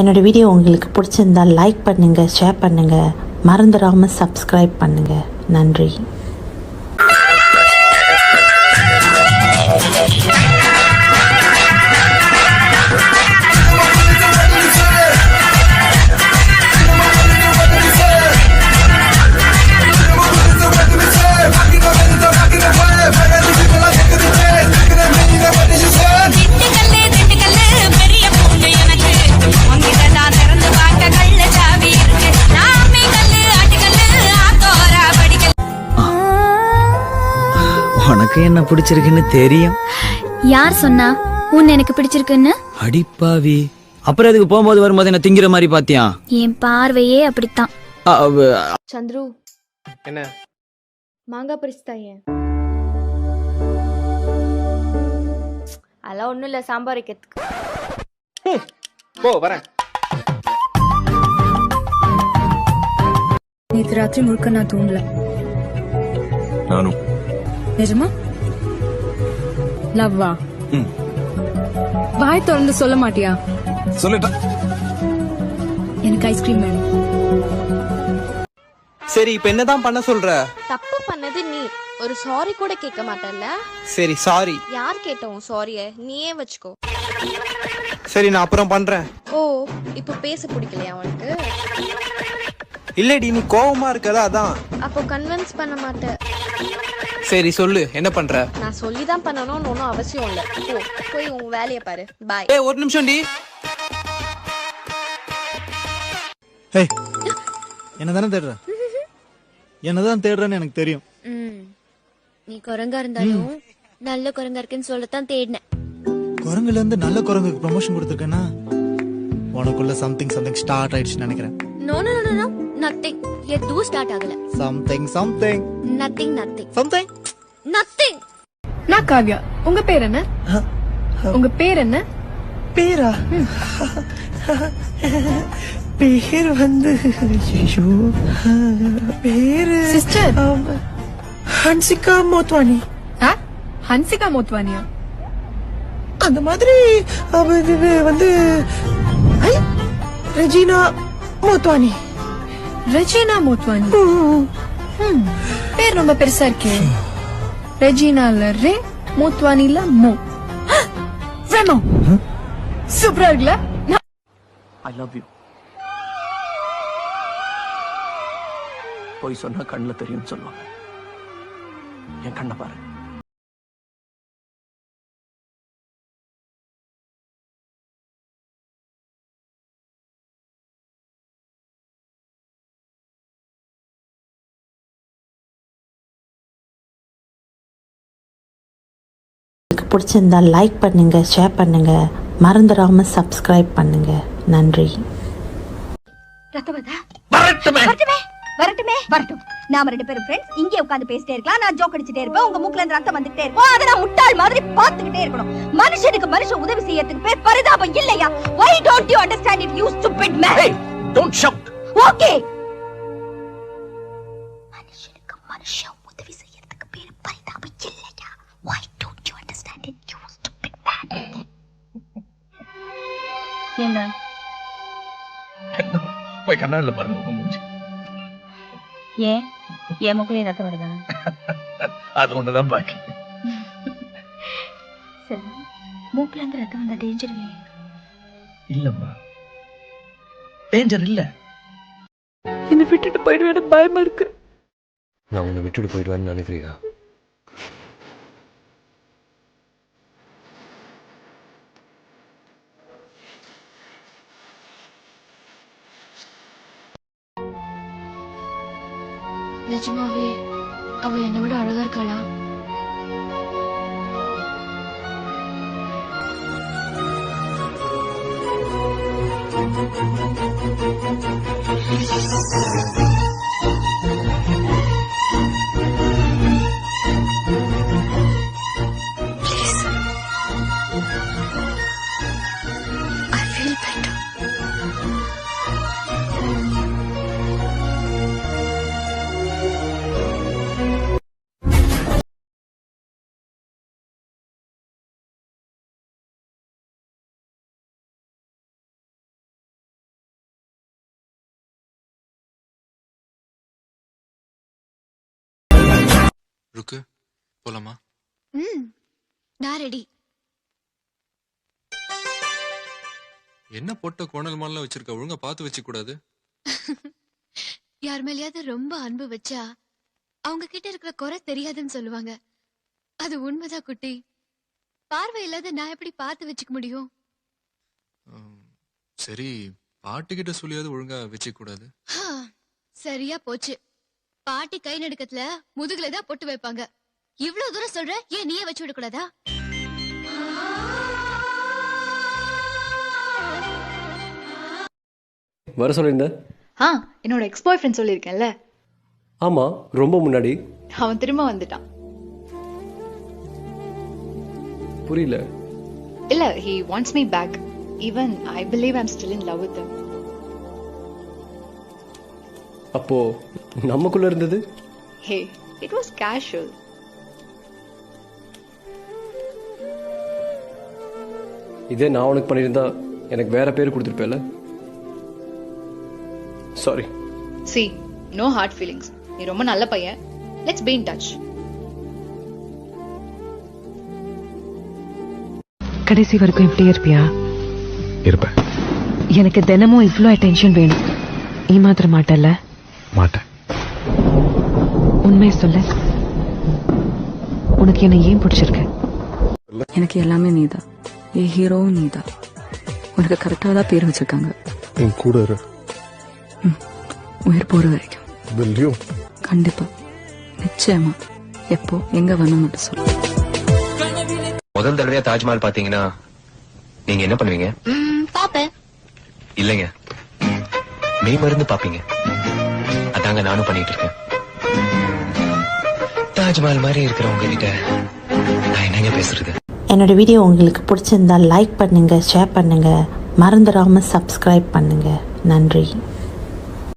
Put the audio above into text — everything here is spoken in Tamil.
என்னோடய வீடியோ உங்களுக்கு பிடிச்சிருந்தா லைக் பண்ணுங்கள் ஷேர் பண்ணுங்கள் மறந்துடாமல் சப்ஸ்கிரைப் பண்ணுங்கள் நன்றி. உனக்கு என்ன பிடிச்சிருக்குன்னு தெரியும். யார் சொன்னா? உன்னை எனக்கு பிடிச்சிருக்குன்னு? அடிப்பாவி அப்புறம் அதுக்கு போகும்போது வரும்போது என்ன திங்கிற மாதிரி பாத்தியா? என் பார்வையே அப்படித்தான். சந்துரு. என்ன? மாங்காய் பறிச்சு தாயேன் அதெல்லாம் ஒன்றும் இல்லை சாம்பார் வைக்கிறதுக்கு. போ வரேன். நேற்று ராத்திரி முழுக்க நான் தூங்கல. நானும். நிஜமா? லவ்வா. வாய் திறந்து சொல்ல மாட்டியா? சொல்லிட்டா. எனக்கு ஐஸ்கிரீம் வேணும். சரி இப்ப என்னதான் பண்ண சொல்ற? தப்பு பண்ணது நீ. ஒரு சாரி கூட கேட்க மாட்டல்ல சரி சாரி யார் கேட்டோம் சாரிய நீயே வச்சுக்கோ. சரி நான் அப்புறம் பண்றேன். ஓ இப்போ பேச பிடிக்கலையா உனக்கு? இல்லடி நீ கோவமா இருக்கல அதான். அப்போ கன்வின்ஸ் பண்ண மாட்டேன் சரி சொல்லு. என்ன பண்ற? நான் சொல்லி தான் பண்ணணும்னு ஒன்றும் அவசியம் இல்லை. போ போய் உன் வேலையை பாரு. பாய் ஏய் ஒரு நிமிஷம் டி. ஏய் என்னதானே தேடுற? என்னதான் தேடுறேன்னு எனக்கு தெரியும். ம். நீ குரங்கா இருந்தாலும் நல்ல குரங்கா இருக்குன்னு சொல்லத்தான் தேடினேன். குரங்குல இருந்து நல்ல குரங்குக்கு ப்ரமோஷன் கொடுத்துருக்கேன்னா உனக்குள்ள சம்திங் சம்திங் ஸ்டார்ட் ஆயிடுச்சுன்னு நினைக்கிறேன். நோ நோ நத்திங் எதுவும் ஸ்டார்ட் ஆகல. Something something nothing nothing something nothing நான் காவ்யா. உங்க பேர் என்ன? உங்க பேர் என்ன? பேரா? பேர் வந்து ஐயோ பேரு. சிஸ்டர். ஹன்சிகா மோத்வானி. ஹன்சிகா மோத்வானியா? அந்த மாதிரி வந்து ரெஜினா மோத்வானி. ரெஜினா மோத்வானி ம். ம், பேர் ரொம்ப பெருசா இருக்கே ரெஜினால ரே மோத்வானில மோ வேமோ சூப்பரா இருக்குல்ல ஐ லவ் யூ போய் சொன்னா கண்ணுல தெரியும்னு சொல்லுவாங்க என் கண்ணை பாரு உங்களுக்கு பிடிச்சிருந்தா லைக் பண்ணுங்கள் ஷேர் பண்ணுங்கள் மறந்துடாமல் சப்ஸ்கிரைப் பண்ணுங்கள் நன்றி. வரட்டுமே. வரட்டுமே. வரட்டும். நாம ரெண்டு பேரும் ஃப்ரெண்ட்ஸ் இங்கே உட்கார்ந்து பேசிட்டே இருக்கலாம். நான் ஜோக் அடிச்சிட்டே இருப்பேன். உங்க மூக்குல இருந்து ரத்தம் வந்துட்டே இருக்கும். அதை நான் முட்டாள் மாதிரி பார்த்துக்கிட்டே இருக்கணும். மனுஷனுக்கு மனுஷன் உதவி செய்யறதுக்கு பேர் பரிதாபம் இல்லையா? Why don't you understand it you stupid man? Don't shout okay என்ன போய் கண்ணாடில பாருங்க உங்க மூஞ்சி. ஏன்? என் முகலே ரத்தம் வருதா? அது ஒண்ணுதான் பாக்கி. சரி. மூக்குல இருந்து ரத்தம் வந்தா டேஞ்சர் இல்லையே இல்லம்மா. டேஞ்சர் இல்ல. என்னை விட்டுட்டு போயிடுவேன் பயமா இருக்கு. நான் உன்னை விட்டுட்டு போயிடுவேன்னு நினைக்கிறியா? நிஜமாவே அவ என்னை விட அழகா இருக்காளா ருக்கு போலாமா? ம் நான் ரெடி. என்ன போட்ட கோணல் மாலாம் வச்சிருக்க? ஒழுங்கா பார்த்து வச்சு கூடாது. யார் மேலயாவது ரொம்ப அன்பு வச்சா அவங்க கிட்ட இருக்கிற குறை தெரியாதுன்னு சொல்லுவாங்க. அது உண்மைதான் குட்டி. பார்வை இல்லாத நான் எப்படி பார்த்து வச்சுக்க முடியும்? உம், சரி பாட்டுக்கிட்ட சொல்லியாவது ஒழுங்கா வச்சுக்க கூடாது. சரியா போச்சு. பாட்டி கை நடுக்கத்துல முதுகுல தான் பொட்டு வைப்பாங்க. இவ்வளவு தூரம் சொல்ற ஏன் நீயே வச்சு விடக்கூடாதா? வர சொல்லியிருந்த ஆ என்னோட எக்ஸ் பாய் ஃப்ரெண்ட் சொல்லியிருக்கேன்ல. ஆமா ரொம்ப முன்னாடி. அவன் திரும்ப வந்துட்டான். புரியல. இல்ல he wants me back even I believe I'm still in love with him. அப்போ நமக்குள்ள இருந்தது? ஹே இட் வாஸ் கேஷுவல் இதே நான் உனக்கு பண்ணியிருந்தா எனக்கு வேற பேர் கொடுத்துருப்பேல sorry see no hard feelings நீ ரொம்ப நல்ல பையன். லெட்ஸ் பி இன் டச் கடைசி வரைக்கும் இப்படியே இருப்பியா? இருப்பேன். எனக்கு தினமும் இவ்ளோ அட்டென்ஷன் வேணும். ஏமாத்திர மாட்டல்ல? மாட்டேன். உண்மையை சொல்லு. உனக்கு என்ன ஏன் பிடிச்சிருக்கு? எனக்கு எல்லாமே நீதான். என் ஹீரோவும் நீதான். உனக்கு கரெக்டாக தான் பேர் வச்சிருக்காங்க. என் கூட இரு. உயிர் போற வரைக்கும். கண்டிப்பா. நிச்சயமா. எப்போ எங்க வரணும் மட்டும் சொல்லு. முதல் தடவையா தாஜ்மஹால் பாத்தீங்கன்னா நீங்க என்ன பண்ணுவீங்க? பாப்பேன் இல்லைங்க. மெய் மருந்து பாப்பீங்க தாங்க நானும் பண்ணிட்டு இருக்கேன். தாஜ்மஹால் மாதிரி இருக்கிறவங்க கிட்ட நான் என்னங்க பேசுறது? என்னோட வீடியோ உங்களுக்கு பிடிச்சிருந்தா லைக் பண்ணுங்க ஷேர் பண்ணுங்க. மறந்துடாம சப்ஸ்கிரைப் பண்ணுங்க. நன்றி.